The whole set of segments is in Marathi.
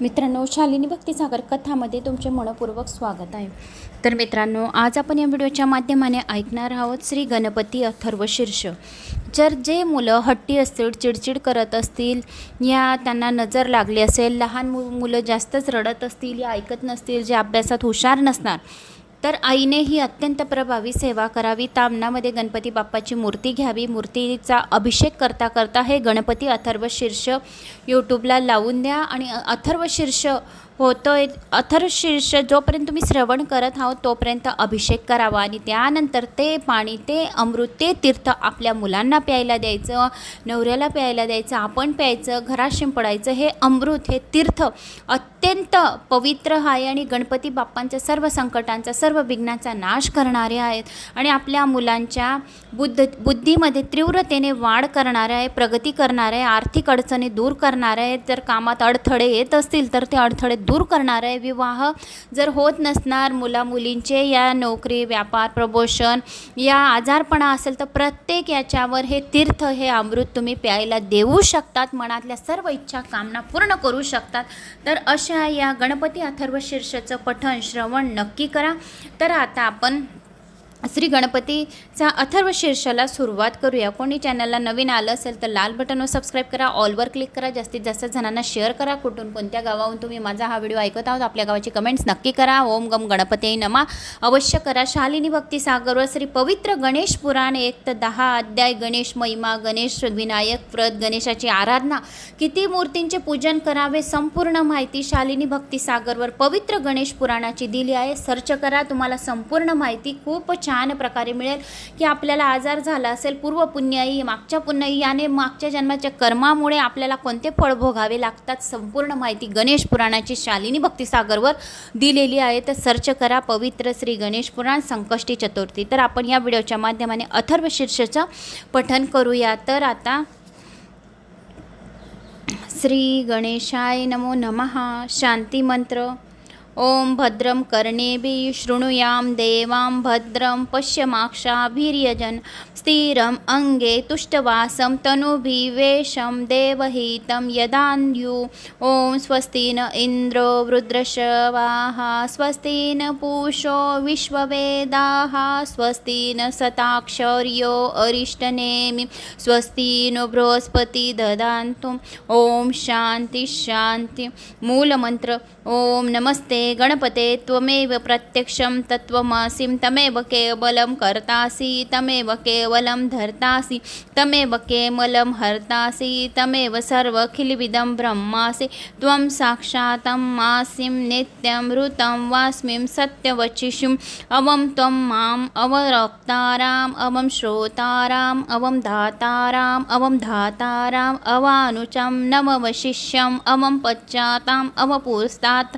मित्रांनो शालिनी भक्तीसागर कथामध्ये तुमचे मनपूर्वक स्वागत आहे. तर मित्रांनो आज आपण या व्हिडिओच्या माध्यमाने ऐकणार आहोत श्री गणपती अथर्व शीर्ष. जर जे मुलं हट्टी असतील चिडचिड करत असतील या त्यांना नजर लागली असेल लहान मु मुलं जास्तच रडत असतील या ऐकत नसतील जे अभ्यासात हुशार नसणार तर आईने ही अत्यंत प्रभावी सेवा करावी. तामणामध्ये गणपती बाप्पाची मूर्ती घ्यावी. मूर्तीचा अभिषेक करता करता हे गणपती अथर्व शीर्ष यूट्यूबला लावून द्या आणि अथर्व शीर्ष होतो आहे जोपर्यंत तुम्ही श्रवण करत आहोत तोपर्यंत अभिषेक करावा आणि त्यानंतर ते पाणी ते अमृत ते तीर्थ आपल्या मुलांना प्यायला द्यायचं नवऱ्याला प्यायला द्यायचं आपण प्यायचं घरात शिंपडायचं हे अमृत हे तीर्थ अत्यंत पवित्र आहे आणि गणपती बाप्पांच्या सर्व संकटांचा सर्व विघ्नाचा नाश करणारे आहेत आणि आपल्या मुलांच्या बुद्ध बुद्धीमध्ये तीव्रतेने वाढ करणारे आहे प्रगती करणारे आर्थिक अडचणी दूर करणारे आहेत. जर कामात अडथळे येत असतील तर ते अडथळे दूर करणार आहे विवाह जर होत नसणार मुला मुलींचे या नोकरी व्यापार प्रमोशन या आजारपणा असेल तर प्रत्येक याच्यावर हे तीर्थ हे अमृत तुम्ही प्यायला देऊ शकतात. मनातल्या सर्व इच्छा कामना पूर्ण करू शकतात. तर अशा या गणपती अथर्व शीर्षचं पठण श्रवण नक्की करा. तर आता आपण श्री गणपतीचा अथर्व शीर्षाला सुरुवात करूया. कोणी चॅनलला नवीन आलं असेल तर लाल बटनवर सबस्क्राईब करा ऑलवर क्लिक करा जास्तीत जास्त जणांना शेअर करा. कुठून कोणत्या गावाहून तुम्ही माझा हा व्हिडिओ ऐकत आहोत आपल्या गावाची कमेंट्स नक्की करा. ओम गम गणपती नमा. अवश्य करा. शालिनी भक्ती सागरवर श्री पवित्र गणेश पुराण एक तर दहा अध्याय गणेश महिमा गणेश विनायक व्रत गणेशाची आराधना. किती मूर्तींचे पूजन करावे संपूर्ण माहिती शालिनी भक्ती सागरवर पवित्र गणेश पुराणाची दिली आहे. सर्च करा तुम्हाला संपूर्ण माहिती खूप छान प्रकारे मिळेल की आपल्याला आजार झाला असेल पूर्व पुण्याई मागच्या पुण्याई याने मागच्या जन्माच्या कर्मामुळे आपल्याला कोणते फळ भोगावे लागतात संपूर्ण माहिती गणेश पुराणाची शालिनी भक्तिसागरवर दिलेली आहे. तर सर्च करा पवित्र श्री गणेश पुराण संकष्टी चतुर्थी. तर आपण या व्हिडिओच्या माध्यमाने अथर्व शीर्षचं पठन करूया. तर आता श्री गणेशाय नमो नमः. शांती मंत्र. ॐ भद्रं कर्णेभिः शृणुयां देवां भद्रं पश्यमाक्षाभिर्यजन्। स्थिरम् अङ्गे तुष्टवासं तनुभिवेशं देवहितं यदान्यु। ॐ स्वस्ति न इन्द्रो रुद्रशवाः स्वस्ति न पूषो विश्ववेदाः स्वस्ति न सताक्षर्यो अरिष्टनेमि। स्वस्ति नो बृहस्पति ददान्तु। ॐ शान्ति शान्ति। मूलमन्त्र। ॐ नमस्ते गणपते त्वमेव प्रत्यक्षं तत्त्वमासिं तमेव केवलं कर्तासि तमेव केवलं धर्तासि तमेव केवलं हर्तासि तमेव सर्वखिलविदं ब्रह्मासि। त्वं साक्षातं मासिं नित्यं ऋतं वास्मिं सत्यवचिषुम् अवं त्वं माम् अवरक्ताराम् अवं श्रोताराम् अवं दाताराम् अवं धाताराम् अवानुचं नमवशिष्यम् अवं पश्चाताम् अवपुस्तात्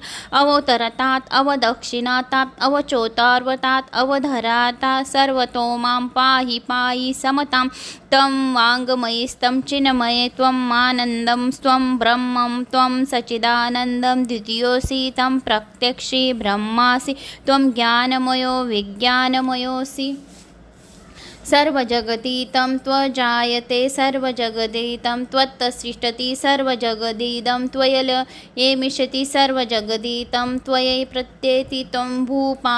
अवतरतात अवदक्षिणातात अवचोतार्वतात् अवधराता सर्वतो मां पाहि पाहि समतां तं वाङ्मयिस्तं चिन्मये त्वम् आनन्दं स्वं ब्रह्मं त्वं सचिदानन्दं द्वितीयोऽसि तं प्रत्यक्षि ब्रह्मासि त्वं ज्ञानमयो विज्ञानमयोऽसि। सर्वजगतीतं त्वजायते सर्वजगदीतं त्वत्तसृष्टति सर्वजगदीदं त्वयल येमिषति सर्वजगदीतं त्वयै प्रत्येति त्वं भूपा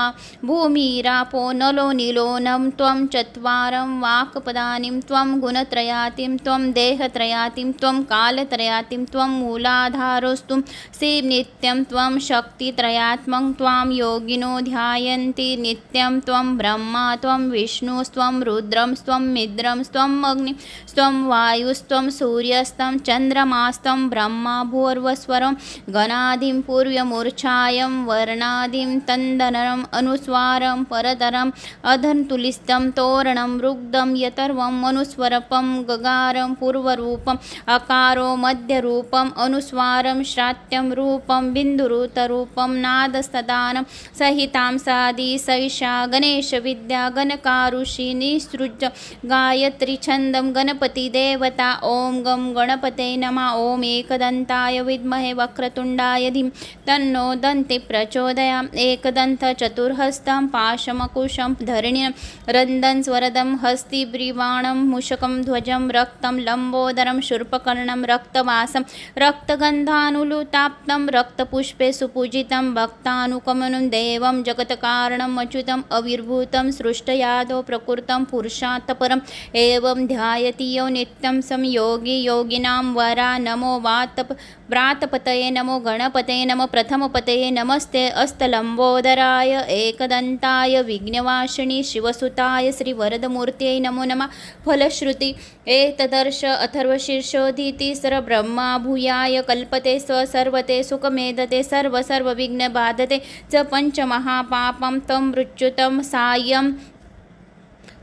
भूमिरापो नलो निलोनं त्वं चत्वारं वाक्पदानिं त्वं गुणत्रयातिं त्वं देहत्रयातिं त्वं कालत्रयातिं त्वं मूलाधारोस्तुं शिव नित्यं त्वं शक्तित्रयात्मं त्वां योगिनो ध्यायन्ति नित्यं त्वं ब्रह्मा त्वं विष्णुस्त्वं रुद्र स्वं मिद्रं स्वम् अग्नि स्वं वायुस्त्वं सूर्यस्तं चन्द्रमास्तं ब्रह्मा भूर्वस्वरं गणादिं पूर्वमूर्छायं वर्णादिं तन्दनरम् अनुस्वारं परतरम् अधन्तुलिस्तं तोरणं रुग्धं यतर्वम् अनुस्वरपं गगारं पूर्वरूपम् अकारो मध्यरूपम् अनुस्वारं श्रात्यं रूपं बिन्दुरुतरूपं नादस्तदानं सहितां सादि सैषा गणेशविद्या गणकारुषि सृज गायत्री छंदम गणपती देवता। ॐ गं गणपते नमः। ॐ एकदन्ताय विद्महे वक्रतुंडाय धीम तन्नो दन्ति प्रचोदयाम्। एकदन्तचतुर्हस्तं पाशमकुशं धरणीं। रन्दं स्वरदं हस्तिब्रीवाणं। मूषकं ध्वजं रक्तं लम्बोदरं। शूर्पकर्णं रक्तवासं। रक्तगन्धानुलुताप्तं रक्तपुष्पे सुपूजितं। भक्तानुकमनं देवं। जगत्कारणम् अच्युतम्। अविर्भूतं। सृष्टयादो प्रकृतं। पुरुषात् परम् एवं ध्यायति यो नित्यं संयोगी योगिनां वरा नमो वातप व्रातपतये नमो गणपतये नमो प्रथमपतये नमस्ते अस्तलम्बोदराय एकदन्ताय विघ्नवासिनि शिवसुताय श्रीवरदमूर्त्यै नमो नमः। फलश्रुति एतदर्श अथर्वशीर्षोधीति सरब्रह्मा भूयाय कल्पते स्वसर्वते सुखमेधते सर्वसर्वविघ्नबाधते च पञ्चमहापापं तं मृत्युतं सायं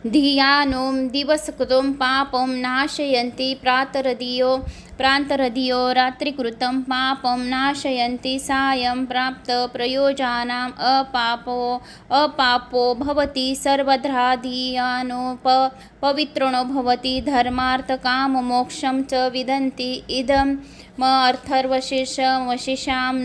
धियानों दिवसकृतं पापं नाशयन्ति प्रातरदियो प्रान्तहृदियो रात्रिकृतं पापं नाशयन्ति सायं प्राप्तप्रयोजानाम् अपापो अपापो भवति सर्वध्राधियानोप पवित्रणो भवति धर्मार्थकाममोक्षं च विदन्ति इदं म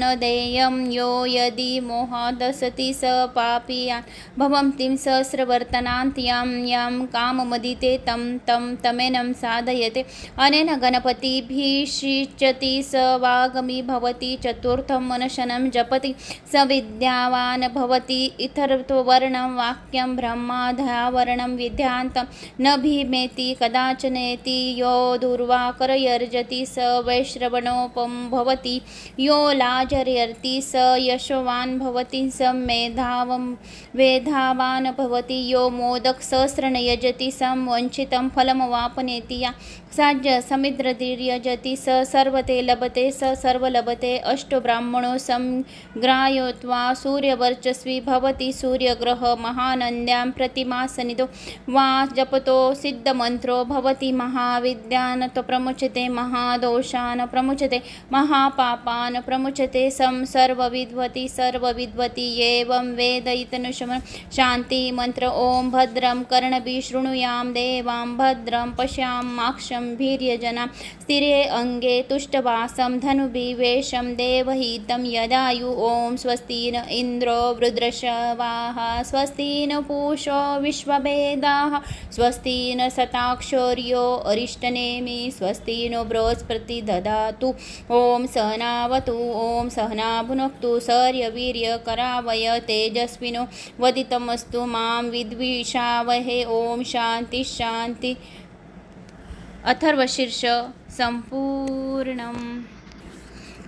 न देयं यो यदि मोहादसति स पापीयान् भवन्तीं सहस्रवर्तनान्त्यां यां काममदिते तं तं तमेनं साधयते। अनेन गणपतिभिः गणपतिभिषिच्यति स वागमी भवति चतुर्थं मनशनं जपति स विद्यावान् भवति इतरत्ववर्णं वाक्यं ब्रह्माधावर्णं विद्यान्तं न भीमेति कदाचनेति यो दुर्वाकरयर्जति स वैश्रवणोपं भवति यो लाजर्यर्ति स यशवान् भवति स मेधावं वेधावान् भवति यो मोदकसहस्रनयजति सं वञ्चितं फलमवापनेति या साज्य समिद्रतिर्यजति स सर्वते लभते स सर्वलभते अष्टो ब्राह्मणो संग्राह्योत्वा सूर्यवर्चस्वी भवति सूर्यग्रह महानन्द्यां प्रतिमासनितो वा जपतो सिद्धमन्त्रो भवति महाविद्यान् प्रमुचते महादोषान् प्रमुचते महापापान् प्रमुचते सं सर्वविद्वति सर्वविद्वति एवं वेदयितनुशमनं शान्तिमन्त्र ॐ भद्रं कर्णभिः शृणुयां देवां भद्रं पश्यामाक्षं भीर्यजना। स्थिरे अङ्गे तुष्टवासं धनुभिवेशं देवहितं यदायु ॐ स्वस्ति न इन्द्रो वृद्रशवाः स्वस्ति न पूषो विश्वभेदाः स्वस्ति न सताक्षौर्यो अरिष्टनेमि स्वस्ति नो बृहस्पति ददातु। ॐ सहनावतु ॐ सहना भुनक्तु सर्यवीर्यकरावय तेजस्विनो वदितमस्तु मां विद्विषावहे। ॐ शान्तिशान्ति शान्ति। अथर्वशीर्ष संपूर्ण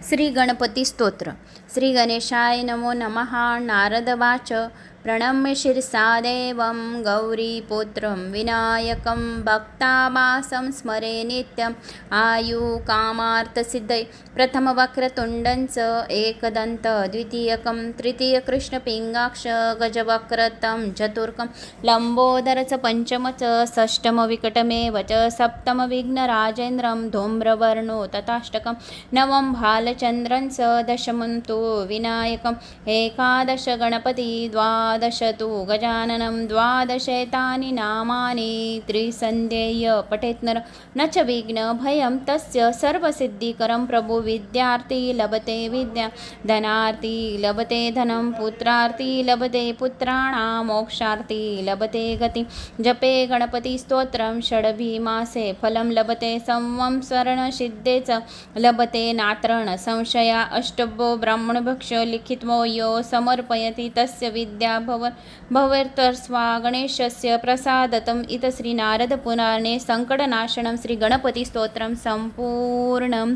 श्री गणपती स्तोत्र श्री गणेशाय नमो नमः। नारदवाच। प्रणम्य शिरसादेवं गौरीपुत्रं विनायकं भक्तामासं स्मरे नित्यम्। आयुकामार्थसिद्धै प्रथमवक्रतुण्डं च एकदन्त द्वितीयकं तृतीयकृष्णपिङ्गाक्ष गजवक्रतं चतुर्कं लम्बोदर च पञ्चम च षष्टमविकटमेव च सप्तमविघ्नराजेन्द्रं धूम्रवर्णो तथाष्टकं नवं भालचन्द्रं च दशमं तु विनायकम् एकादश गणपति द्वादश तु गजाननं द्वादशेतानि नामानि त्रिसन्ध्येय पठेत् नर न च विघ्नभयं तस्य सर्वसिद्धिकरं प्रभु विद्यार्थी लभते विद्या धनार्थी लभते धनं पुत्रार्थी लभते पुत्राणां मोक्षार्थी लभते गति जपे गणपतिस्तोत्रं षड्भीमासे फलं लभते संवं स्वर्णसिद्धे च लभते नात्रण संशया अष्टभो ब्राह्मणभक्ष लिखित्वो यो समर्पयति तस्य विद्या भव भवेर्तस्वा गणेशस्य प्रसादतम्। इत श्रीनारदपुराणे सङ्कटनाशनं श्रीगणपतिस्तोत्रं सम्पूर्णं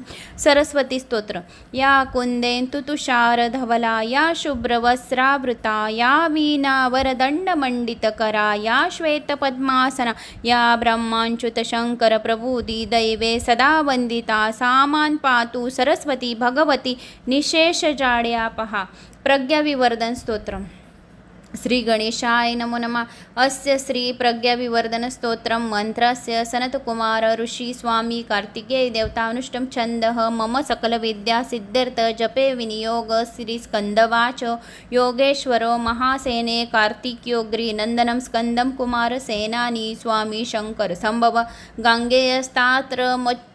सरस्वतीस्तोत्रं या कुन्देन्तु तुषारधवला या शुभ्रवस्रावृता या वीणावरदण्डमण्डितकरा या श्वेतपद्मासना या ब्रह्माञ्च्युतशङ्करप्रभुदी दैवे सदा वन्दिता सामान् पातु सरस्वती भगवती निशेषजाड्यापहा प्रज्ञाविवर्धन स्तोत्रम्। श्री गणेशाय नमो नमः। अस्य श्री प्रज्ञाविवर्धनस्तोत्रं मन्त्रस्य सनतकुमार ऋषि स्वामी कार्तिकेय देवतानुष्टं छन्दः। मम सकलविद्यासिद्ध्यर्थ जपे विनियोग श्रीस्कन्दवाच योगेश्वरो महासेने कार्तिक्योग्री नन्दनं स्कन्दं कुमारसेनानी स्वामी शङ्कर सम्भव। गाङ्गेयस्तात्र मच्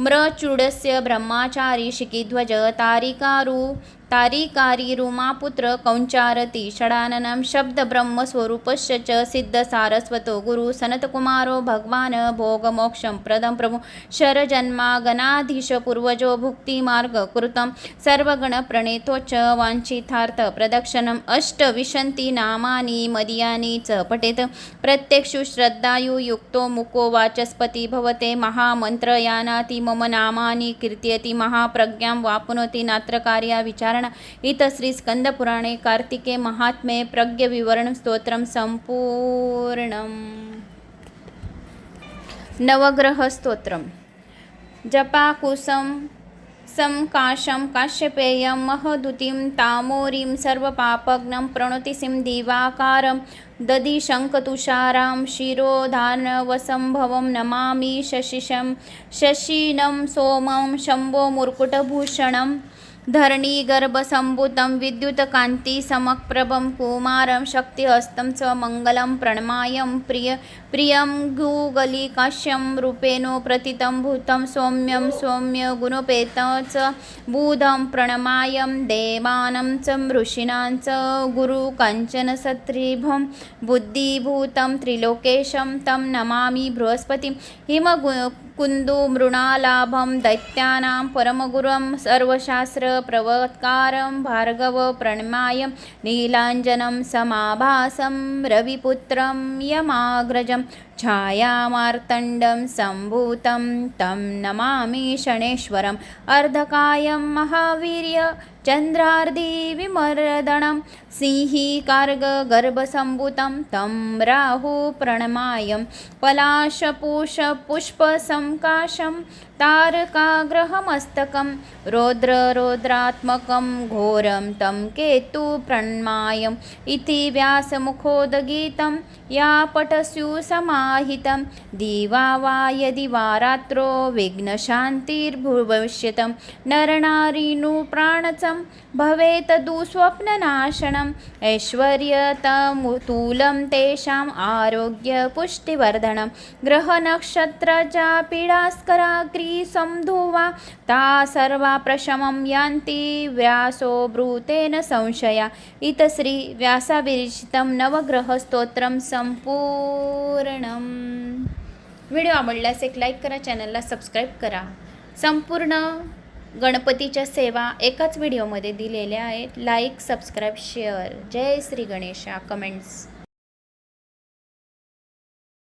मृचूडस्य ब्रह्माचारी शिखिध्वज तारिकारू। तारिकारी रुमापुत्र कौञ्चारति षडाननं शब्दब्रह्मस्वरूपस्य च सिद्धसारस्वतो गुरु सनतकुमारो भगवान् भोगमोक्षं प्रदं प्रभु। शरजन्मागणाधीशपूर्वजो पूर्वजो भुक्तिमार्ग कृतं सर्वगणप्रणेतो च वाञ्छितार्थ प्रदक्षिणम्। अष्टविशन्ति नामानि मदीयानि च पठेत्। प्रत्यक्षु श्रद्धायुयुक्तो मुको वाचस्पति भवते। महामन्त्रयानाति मम नामानि कीर्तयति। महाप्रज्ञां वाप्नोति नात्र कार्या विचारणा इत श्रीस्कन्दपुराणे कार्तिके महात्म्ये प्रज्ञविवरणं स्तोत्रं सम्पूर्णम् नवग्रहस्तोत्रं जपाकुशं संकाशं काश्यपेयं महदुतिं तामोरीं सर्वपापग्नं प्रणुतिसिं दिवाकारं दधिशङ्कतुषारां शिरोधानवसम्भवं नमामि शशिशं शशिनं सोमं शम्भो मुर्कुटभूषणं धरणीगर्भसम्भूतं विद्युत्कान्तिसमप्रभं कुमारं शक्तिहस्तं च मङ्गलं प्रणमायं प्रिय प्रियं गूगलिकाश्यं रूपेणो प्रतितं भूतं सौम्यं सौम्यगुणोपेत च बुधं प्रणमायं देवानं च ऋषीणां च गुरुकाञ्चनसत्रिभं बुद्धिभूतं त्रिलोकेशं तं नमामि बृहस्पतिं हिमगु कुन्दुमृणालाभं दैत्यानां परमगुरुं सर्वशास्त्रप्रवत्कारं भार्गवप्रणमाय नीलाञ्जनं समाभासं रविपुत्रं यमाग्रजं छायामार्तण्डं सम्भूतं तं नमामि शणेश्वरम्। अर्धकायं महावीर्य चन्द्रार्धिविमर्दनं सिंही कार्गगर्भसम्भूतं तं राहुप्रणमायं पलाशपूषपुष्पसङ्काशं तारकाग्रहमस्तकं। रौद्ररौद्रात्मकं घोरं तं केतुप्रणमायम् इति व्यासमुखोदगीतं। या पठस्यु समाहितं दिवा वा यदि वा रात्रो विघ्नशान्तिर्भविष्यतं नरनारीनुप्राणचं भवेत् दुःस्वप्ननाशनम् ऐश्वर्यतमुतूलं तेषाम् आरोग्यपुष्टिवर्धनं। ग्रहनक्षत्रजा पीडास्कराग्रीसंधुवा ता सर्वा प्रशमं यान्ति व्यासो ब्रूतेन संशया। इत श्री व्यासाविरचितं नवग्रहस्तोत्रं सम्पूर्णम्। व्हिडिओ आवडल्यास एक लाईक करा चॅनलला सबस्क्राईब करा. संपूर्ण गणपतीच्या सेवा एकाच व्हिडिओमध्ये दिलेल्या आहेत. लाईक सबस्क्राईब शेअर जय श्री गणेशा. कमेंट्स